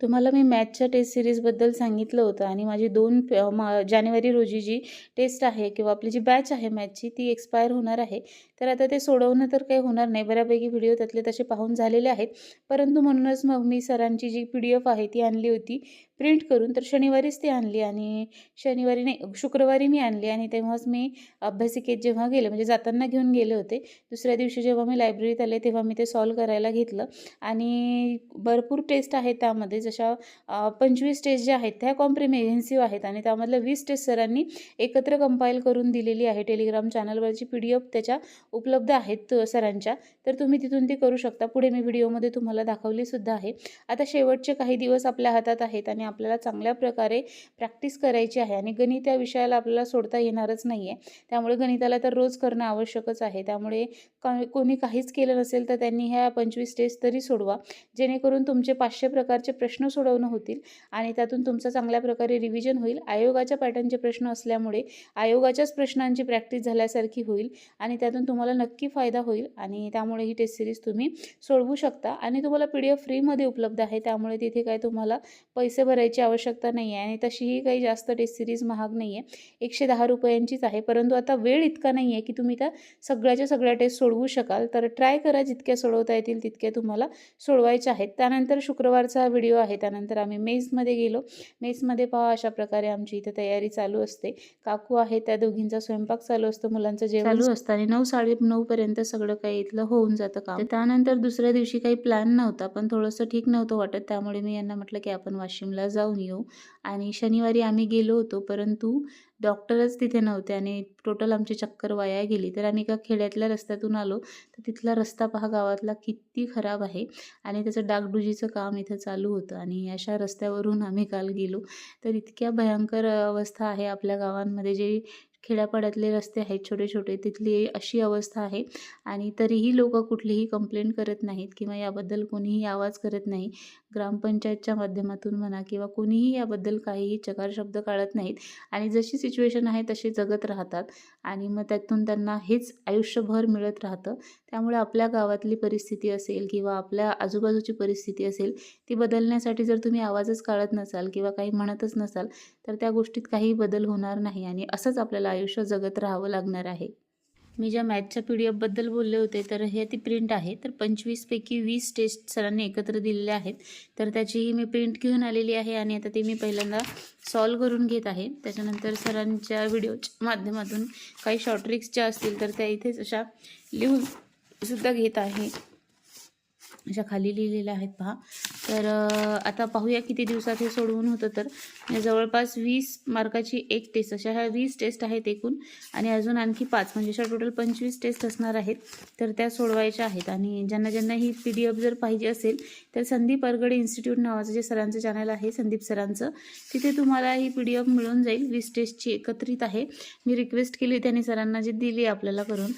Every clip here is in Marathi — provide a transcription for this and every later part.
तुम्हाला मी मॅथच्या टेस्ट सिरीजबद्दल सांगितलं होतं आणि माझी दोन मा जानेवारी रोजी जी टेस्ट आहे किंवा आपली जी बॅच आहे मॅथची ती एक्सपायर होणार आहे. तर आता ते सोडवणं तर काही होणार नाही. बऱ्यापैकी व्हिडिओ त्यातले तसे पाहून झालेले आहेत. परंतु म्हणूनच मग मी सरांची जी पी डी एफ आहे ती आणली होती. प्रिंट करून तर शनिवारीच ती आणली आणि शनिवारी नाही शुक्रवारी मी आणली आणि तेव्हाच मी अभ्यासिकेत जेव्हा गेले म्हणजे जाताना घेऊन गेले होते. दुसऱ्या दिवशी जेव्हा मी लायब्ररीत आले तेव्हा मी ते सॉल्व करायला घेतलं. आणि भरपूर टेस्ट आहे त्यामध्ये. जशा पंचवीस टेस्ट ज्या आहेत त्या कॉम्प्रिमेहेन्सिव्ह आहेत आणि त्यामधल्या वीस टेस्ट सरांनी एकत्र कंपाईल करून दिलेली आहे. टेलिग्राम चॅनलवरची पी डी एफ त्याच्या उपलब्ध आहेत सरांच्या. तर तुम्ही तिथून ती करू शकता. पुढे मी व्हिडिओमध्ये तुम्हाला दाखवली सुद्धा आहे. आता शेवटचे काही दिवस आपल्या हातात आहेत आणि आपल्याला चांगल्या प्रकारे प्रॅक्टिस करायची आहे आणि गणित या विषयाला आपल्याला सोडता येणारच नाही आहे त्यामुळे गणिताला तर रोज करणं आवश्यकच आहे. त्यामुळे का कोणी काहीच केलं नसेल तर त्यांनी ह्या पंचवीस टेस्ट तरी सोडवा. जेणेकरून तुमचे पाचशे प्रकारचे प्रश्न प्रश्न सोडवणं होतील आणि त्यातून तुमचं चांगल्या प्रकारे रिव्हिजन होईल. आयोगाच्या पॅटर्नचे प्रश्न असल्यामुळे आयोगाच्याच प्रश्नांची प्रॅक्टिस झाल्यासारखी होईल आणि त्यातून तुम्हाला नक्की फायदा होईल आणि त्यामुळे ही टेस्ट सिरीज तुम्ही सोडवू शकता. आणि तुम्हाला पी डी एफ फ्रीमध्ये उपलब्ध आहे त्यामुळे तिथे काय तुम्हाला पैसे भरायची आवश्यकता नाही आहे आणि तशीही काही जास्त टेस्ट सिरीज महाग नाही आहे एकशे दहा रुपयांचीच आहे परंतु आता वेळ इतका नाही आहे की तुम्ही त्या सगळ्याच्या सगळ्या टेस्ट सोडवू शकाल. तर ट्राय करा जितक्या सोडवता येतील तितक्या तुम्हाला सोडवायच्या आहेत. त्यानंतर शुक्रवारचा हा व्हिडिओ आहे. त्यानंतर आम्ही मेसमध्ये गेलो. मेसमध्ये पहा अशा प्रकारे आमची इथे तयारी चालू असते. काकू आहे त्या दोघींचा स्वयंपाक चालू असतो. मुलांचं जेवण चालू असतं आणि नऊ साडे नऊपर्यंत सगळं काही इथलं होऊन जातं काम. तर त्यानंतर दुसऱ्या दिवशी काही प्लॅन नव्हता पण थोडंसं ठीक नव्हतं वाटत. त्यामुळे मी यांना म्हटलं की आपण वाशिमला जाऊन येऊ. आणि शनिवारी आम्ही गेलो होतो परंतु डॉक्टरच तिथे नव्हते आणि टोटल आमची चक्कर वाया गेली. तर आम्ही एका खेड्यातल्या रस्त्यातून आलो. तर तिथला रस्ता पहा गावातला किती खराब आहे आणि त्याचं डागडुजीचं काम इथं चालू होतं आणि अशा रस्त्यावरून आम्ही काल गेलो. तर इतक्या भयंकर अवस्था आहे आपल्या गावांमध्ये जे खेड्यापाड्यातले रस्ते आहेत छोटे छोटे तिथली अशी अवस्था आहे. आणि तरीही लोक कुठलीही कंप्लेंट करत नाहीत किंवा याबद्दल कोणीही आवाज करत नाही. ग्रामपंचायतच्या माध्यमातून म्हणा किंवा कोणीही याबद्दल काहीही चकार शब्द काढत नाहीत. आणि जशी सिच्युएशन आहे तशी जगत राहतात. आणि मग त्यातून त्यांना हेच आयुष्यभर मिळत राहतं. त्यामुळे आपल्या गावातली परिस्थिती असेल किंवा आपल्या आजूबाजूची परिस्थिती असेल ती बदलण्यासाठी जर तुम्ही आवाजच काढत नसाल किंवा काही म्हणतच नसाल तर त्या गोष्टीत काही बदल होणार नाही. आणि असंच आपल्याला आयुष्य जगत राहावं लागणार आहे. मी ज्या मॅथच्या पी डी एफबद्दल बोलले होते तर हे ती प्रिंट आहे. तर पंचवीसपैकी वीस टेस्ट सरांनी एकत्र दिलेल्या आहेत. तर त्याचीही मी प्रिंट घेऊन आलेली आहे आणि आता ती मी पहिल्यांदा सॉल्व करून घेत आहे. त्याच्यानंतर सरांच्या व्हिडिओच्या माध्यमातून काही शॉर्ट ट्रिक्स ज्या असतील तर त्या इथेच अशा लिहून सुद्धा घेत आहे. अशा खाली लिहिलेल्या आहेत पहा. तर आता पाहूया किती दिवसात हे सोडवून होतं. तर जवळपास वीस मार्काची एक टेस्ट अशा ह्या वीस टेस्ट आहेत एकूण. आणि अजून आणखी पाच म्हणजे अशा टोटल पंचवीस टेस्ट असणार आहेत. तर त्या सोडवायच्या आहेत. आणि ज्यांना ज्यांना ही पी डी एफ जर पाहिजे असेल तर संदीप अरगडे इन्स्टिट्यूट नावाचं जे सरांचं चॅनल आहे संदीप सरांचं तिथे तुम्हाला ही पी डी एफ मिळून जाईल. वीस टेस्टची एकत्रित आहे. मी रिक्वेस्ट केली त्यांनी सरांना जी दिली आपल्याला करून.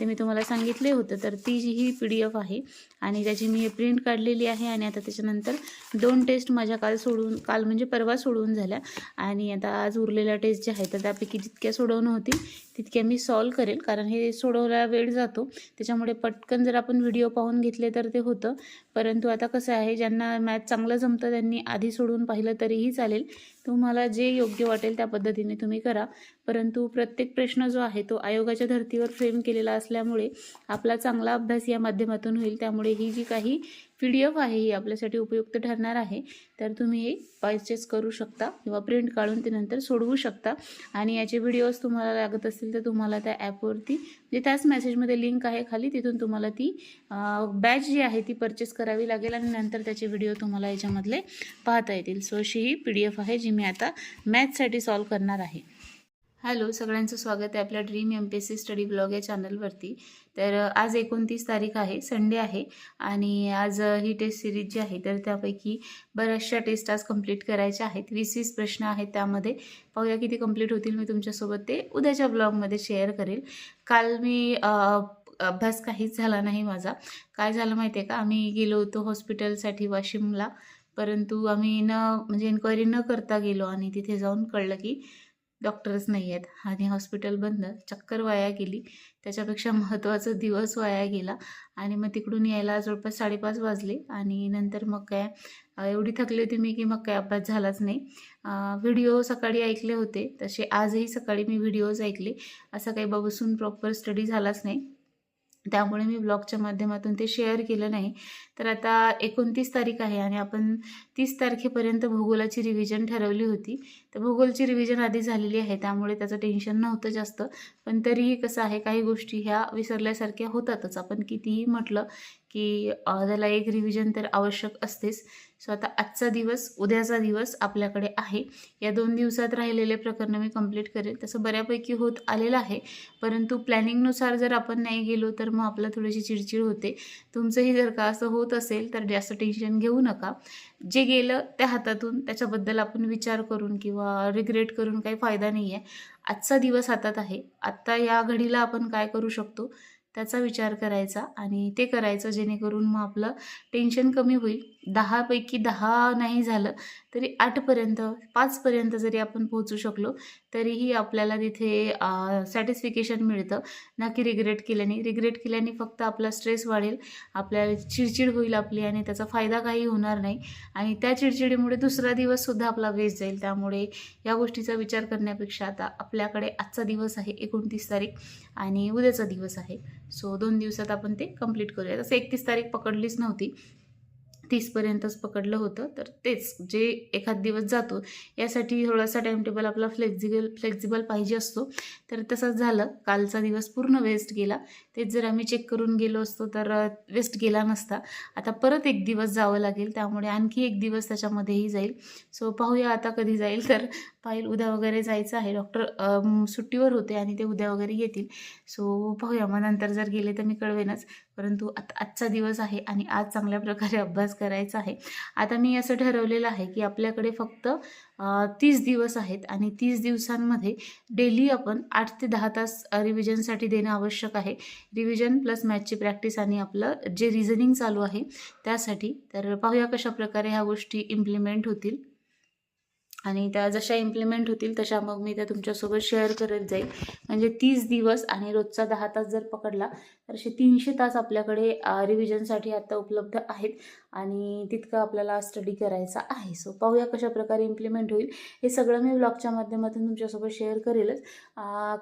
ते मी तुम्हाला सांगितले होतं. तर ती जी ही पी डी एफ आहे आणि त्याची मी प्रिंट काढलेली आहे. आणि आता त्याच्यानंतर दोन टेस्ट माझ्या काल सोडून काल म्हणजे परवा सोडून सोडवून झाल्या. आणि आता आज उरलेल्या टेस्ट ज्या आहेत तर त्यापैकी जितक्या सोडवणं होती तितक्या मी सॉल्व करेल. कारण हे सोडवला वेळ जातो. त्याच्यामुळे पटकन जर आपण व्हिडिओ पाहून घेतले तर ते होतं. परंतु आता कसं आहे ज्यांना मॅथ चांगलं जमतं त्यांनी आधी सोडवून पाहिलं तरीही चालेल. तुम्हाला जे योग्य वाटेल त्या पद्धतीने तुम्ही करा. परंतु प्रत्येक प्रश्न जो आहे तो आयोगाच्या धर्तीवर फ्रेम केलेला असल्यामुळे आपला चांगला अभ्यास या माध्यमातून होईल. त्यामुळे ही जी काही पी डी एफ आहे ही आपल्यासाठी उपयुक्त ठरणार आहे. तर तुम्ही हे परचेस करू शकता किंवा प्रिंट काढून ते नंतर सोडवू शकता. आणि याचे व्हिडिओज तुम्हाला लागत असतील तर तुम्हाला त्या ॲपवरती म्हणजे त्याच मेसेजमध्ये लिंक आहे खाली तिथून तुम्हाला ती बॅच जी आहे ती परचेस करावी लागेल आणि नंतर त्याचे व्हिडिओ तुम्हाला याच्यामधले पाहता येतील. सो अशी ही पी डी एफ आहे जी मी आता मॅथ्ससाठी सॉल्व करणार आहे. हॅलो सगळ्यांचं स्वागत आहे आपल्या dream M P S C study blog या चॅनलवरती तर आज एकोणतीस तारीख आहे संडे आहे आणि आज ही टेस्ट सिरीज जी आहे तर त्यापैकी बऱ्याचशा टेस्ट आज कंप्लीट करायच्या आहेत. वीस वीस प्रश्न आहेत त्यामध्ये. पाहूया किती कंप्लीट होतील. मी तुमच्यासोबत ते उद्याच्या ब्लॉगमध्ये शेअर करेल. काल मी अभ्यास काहीच झाला नाही माझा. काय झालं माहिती आहे का? आम्ही गेलो होतो हॉस्पिटलसाठी वाशिमला. परंतु आम्ही न म्हणजे एन्क्वायरी न करता गेलो आणि तिथे जाऊन कळलं की डॉक्टरच नाही आहेत. आणि हॉस्पिटल बंद. चक्कर वाया गेली. त्याच्यापेक्षा महत्त्वाचा दिवस वाया गेला. आणि मग तिकडून यायला जवळपास साडेपाच वाजले. आणि नंतर मग काय एवढी थकली होती मी की मग काय अभ्यास झालाच नाही. व्हिडिओ सकाळी ऐकले होते. तसे आजही सकाळी मी व्हिडिओज ऐकले. असं काही बसून प्रॉपर स्टडी झालाच नाही. त्यामुळे मी ब्लॉगच्या माध्यमातून ते शेअर केलं नाही. तर आता एकोणतीस तारीख आहे आणि आपण तीस तारखेपर्यंत भूगोलाची रिव्हिजन ठरवली होती. तर भूगोलची रिव्हिजन आधी झालेली आहे त्यामुळे त्याचं टेन्शन नव्हतं जास्त. पण तरीही कसं आहे काही गोष्टी ह्या विसरल्यासारख्या होतातच. आपण कितीही म्हटलं की त्याला एक रिव्हिजन तर आवश्यक असतेच. सो आता आजचा दिवस उद्याचा दिवस आपल्याकडे आहे. या दोन दिवसात राहिलेले प्रकरणं मी कंप्लीट करेल तसं बऱ्यापैकी होत आलेलं आहे. परंतु प्लॅनिंगनुसार जर आपण नाही गेलो तर मग आपलं थोडीशी चिडचिड होते. तुमचंही जर का असं होत असेल तर जास्त टेन्शन घेऊ नका. जे गेलं त्या हातातून त्याच्याबद्दल आपण विचार करून किंवा रिग्रेट करून काही फायदा नाही आहे आजचा दिवस हातात आहे. आत्ता या घडीला आपण काय करू शकतो त्याचा विचार करायचा आणि ते करायचं जेणेकरून मग आपलं टेन्शन कमी होईल. दहापैकी दहा नाही झालं तरी आठपर्यंत पाचपर्यंत जरी आपण पोहोचू शकलो तरीही आपल्याला तिथे सॅटिस्फिकेशन मिळतं. ना की रिग्रेट केल्याने. रिग्रेट केल्याने फक्त आपला स्ट्रेस वाढेल आपल्याला चिडचिड होईल आपली आणि त्याचा फायदा काही होणार नाही. आणि त्या चिडचिडीमुळे दुसरा दिवससुद्धा आपला वेस्ट जाईल. त्यामुळे या गोष्टीचा विचार करण्यापेक्षा आता आपल्याकडे आजचा दिवस आहे एकोणतीस तारीख आणि उद्याचा दिवस आहे. सो दोन दिवसात आपण ते कंप्लीट करूया तसं एकतीस तारीख पकडलीच नव्हती. तीसपर्यंतच पकडलं होतं तर तेच जे एखाद दिवस जातो यासाठी थोडासा टाईमटेबल आपला फ्लेक्झिबल फ्लेक्झिबल पाहिजे असतो. तर तसंच झालं. कालचा दिवस पूर्ण वेस्ट गेला. तेच जर आम्ही चेक करून गेलो असतो तर वेस्ट गेला नसता. आता परत एक दिवस जावं लागेल त्यामुळे आणखी एक दिवस त्याच्यामध्येही जाईल. सो पाहूया आता कधी जाईल. तर पाहिल उद्या वगैरे जायचं आहे. डॉक्टर सुट्टीवर होते आणि ते उद्या वगैरे येतील. सो पाहूया. मग नंतर जर गेले तर मी कळवेनच. परंतु आता आजचा दिवस आहे आणि आज चांगल्या प्रकारे अभ्यास करायचा आहे. आता मी असं ठरवलेलं आहे की आपल्याकडे फक्त तीस दिवस आहेत आणि तीस दिवसांमध्ये डेली आपण आठ ते दहा तास रिव्हिजनसाठी देणं आवश्यक आहे. रिव्हिजन प्लस मॅथची प्रॅक्टिस आणि आपलं जे रिझनिंग चालू आहे त्यासाठी. तर पाहूया कशाप्रकारे ह्या गोष्टी इम्प्लिमेंट होतील. आणि त्या जशा इम्प्लिमेंट होतील तशा मग मी त्या तुमच्यासोबत शेअर करत जाईल. म्हणजे तीस दिवस आणि रोजचा दहा तास जर पकडला तर असे तीनशे तास आपल्याकडे रिव्हिजनसाठी आता उपलब्ध आहेत. आणि तितकं आपल्याला स्टडी करायचा आहे. सो पाहूया कशा प्रकारे इम्प्लिमेंट होईल. हे सगळं मी ब्लॉगच्या माध्यमातून तुमच्यासोबत शेअर करेलच.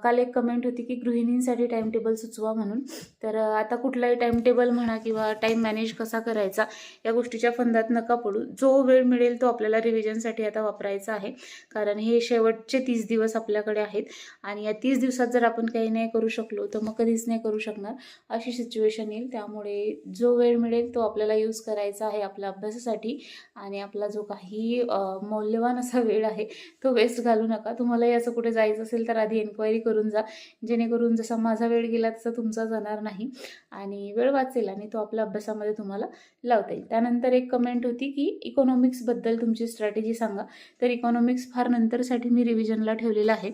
काल एक कमेंट होती की गृहिणींसाठी टाईमटेबल सुचवा म्हणून. तर आता कुठलाही टाईमटेबल म्हणा किंवा टाईम मॅनेज कसा करायचा या गोष्टीच्या फंदात नका पडू. जो वेळ मिळेल तो आपल्याला रिव्हिजनसाठी आता वापरायचा आहे. कारण हे शेवटचे तीस दिवस आपल्याकडे आहेत. आणि या तीस दिवसात जर आपण काही नाही करू शकलो तर मग कधीच नाही करू शकणार. अशी सिच्युएशन येईल. त्यामुळे जो वेळ मिळेल तो आपल्याला यूज करायचा आहे आपल्या अभ्यासासाठी. आणि आपला जो काही मौल्यवान असा वेळ आहे तो वेस्ट घालू नका. तुम्हालाही असं कुठे जायचं असेल तर आधी एन्क्वायरी करून जा. जेणेकरून जसा माझा वेळ गेला तसा तुमचा जाणार नाही. आणि वेळ वाचेल आणि तो आपल्या अभ्यासामध्ये तुम्हाला लावता येईल. त्यानंतर एक कमेंट होती की इकॉनॉमिक्सबद्दल तुमची स्ट्रॅटेजी सांगा. तर इकॉनॉमिक्स फार नंतरसाठी मी रिव्हिजनला ठेवलेलं आहे.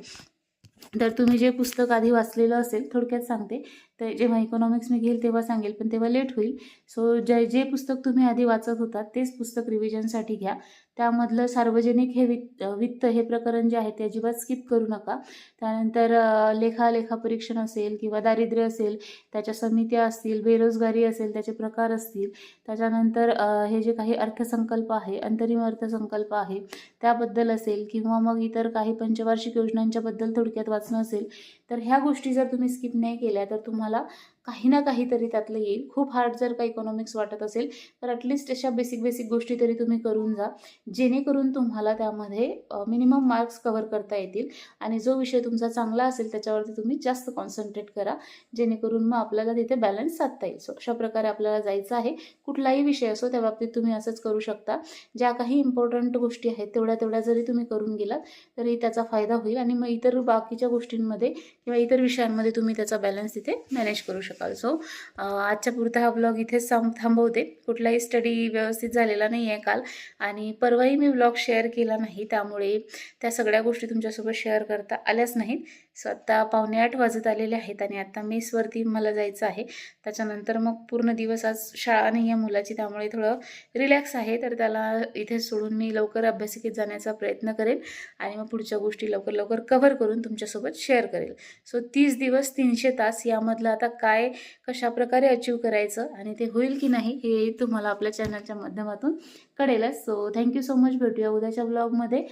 तर तुम्ही जे पुस्तक आधी वाचलेलं असेल थोडक्यात सांगते. तर जेव्हा इकॉनॉमिक्स मी घेईल तेव्हा सांगेल पण तेव्हा लेट होईल. सो जे जे पुस्तक तुम्ही आधी वाचत होता तेच पुस्तक रिव्हिजनसाठी घ्या. त्यामधलं सार्वजनिक हे वित्त वित्त हे प्रकरण जे आहे ते अजिबात स्किप करू नका. त्यानंतर लेखा लेखा परीक्षण असेल किंवा दारिद्र्य असेल त्याच्या समित्या असतील बेरोजगारी असेल त्याचे प्रकार असतील. त्याच्यानंतर हे जे काही अर्थसंकल्प आहे अंतरिम अर्थसंकल्प आहे त्याबद्दल असेल किंवा मग इतर काही पंचवार्षिक योजनांच्याबद्दल थोडक्यात वाचणं असेल तर ह्या गोष्टी जर तुम्ही स्किप नाही केल्या तर तुम्हाला mala, काही ना काहीतरी त्यातलं येईल. खूप हार्ड जर का इकॉनॉमिक्स वाटत असेल तर ॲटलिस्ट अशा बेसिक बेसिक गोष्टी तरी तुम्ही करून जा जेणेकरून तुम्हाला त्यामध्ये मिनिमम मार्क्स कवर करता येतील आणि जो विषय तुमचा चांगला असेल त्याच्यावरती तुम्ही जास्त कॉन्सन्ट्रेट करा जेणेकरून मग आपल्याला तिथे बॅलन्स साधता येईल. सो अशा प्रकारे आपल्याला जायचं आहे. कुठलाही विषय असो त्या बाबतीत तुम्ही असंच करू शकता. ज्या काही इम्पॉर्टंट गोष्टी आहेत तेवढ्या तेवढ्या जरी तुम्ही करून गेलात तरी त्याचा फायदा होईल आणि मग इतर बाकीच्या गोष्टींमध्ये किंवा इतर विषयांमध्ये तुम्ही त्याचा बॅलन्स तिथे मॅनेज करू शकता. शकाल सो uh, आजच्या पुरता हा ब्लॉग इथेच थांब थांबवते. कुठलाही स्टडी व्यवस्थित झालेला नाही आहे काल. आणि परवाही मी ब्लॉग शेअर केला नाही त्यामुळे त्या सगळ्या गोष्टी तुमच्यासोबत शेअर करता आल्याच नाहीत. सो आत्ता पावणे आठ वाजत आलेले आहेत आणि आता मेसवरती मला जायचं आहे. त्याच्यानंतर मग पूर्ण दिवस आज शाळा नाही आहे मुलाची त्यामुळे थोडं रिलॅक्स आहे. तर त्याला इथे सोडून मी लवकर अभ्यासिकेत जाण्याचा प्रयत्न करेन आणि मग पुढच्या गोष्टी लवकर लवकर कव्हर करून तुमच्यासोबत शेअर करेल. सो तीस दिवस तीनशे तास यामधलं आता काय कशा प्रकारे अचीव करायचं आणि ते होईल की नाही हे तुम्हाला आपल्या चॅनलच्या माध्यमातून कळेलच. So thank you so much भेटूया उद्याच्या ब्लॉगमध्ये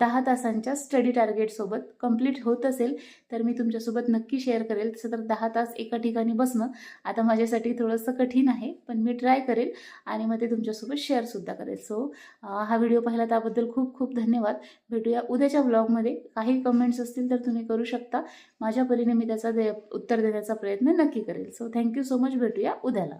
दहा तासांच्या स्टडी टार्गेटसोबत कंप्लीट होत असेल तर मी तुमच्यासोबत नक्की शेअर करेल. तसं तर दहा तास एका ठिकाणी बसणं आता माझ्यासाठी थोडंसं कठीण आहे पण मी ट्राय करेल आणि मग ते तुमच्यासोबत शेअरसुद्धा करेल. सो हा व्हिडिओ पाहिला त्याबद्दल खूप खूप धन्यवाद. भेटूया उद्याच्या ब्लॉगमध्ये काही कमेंट्स असतील तर तुम्ही करू शकता. माझ्या परीने मी त्याचा दे उत्तर देण्याचा प्रयत्न नक्की करेल. सो थँक्यू सो मच भेटूया उद्याला.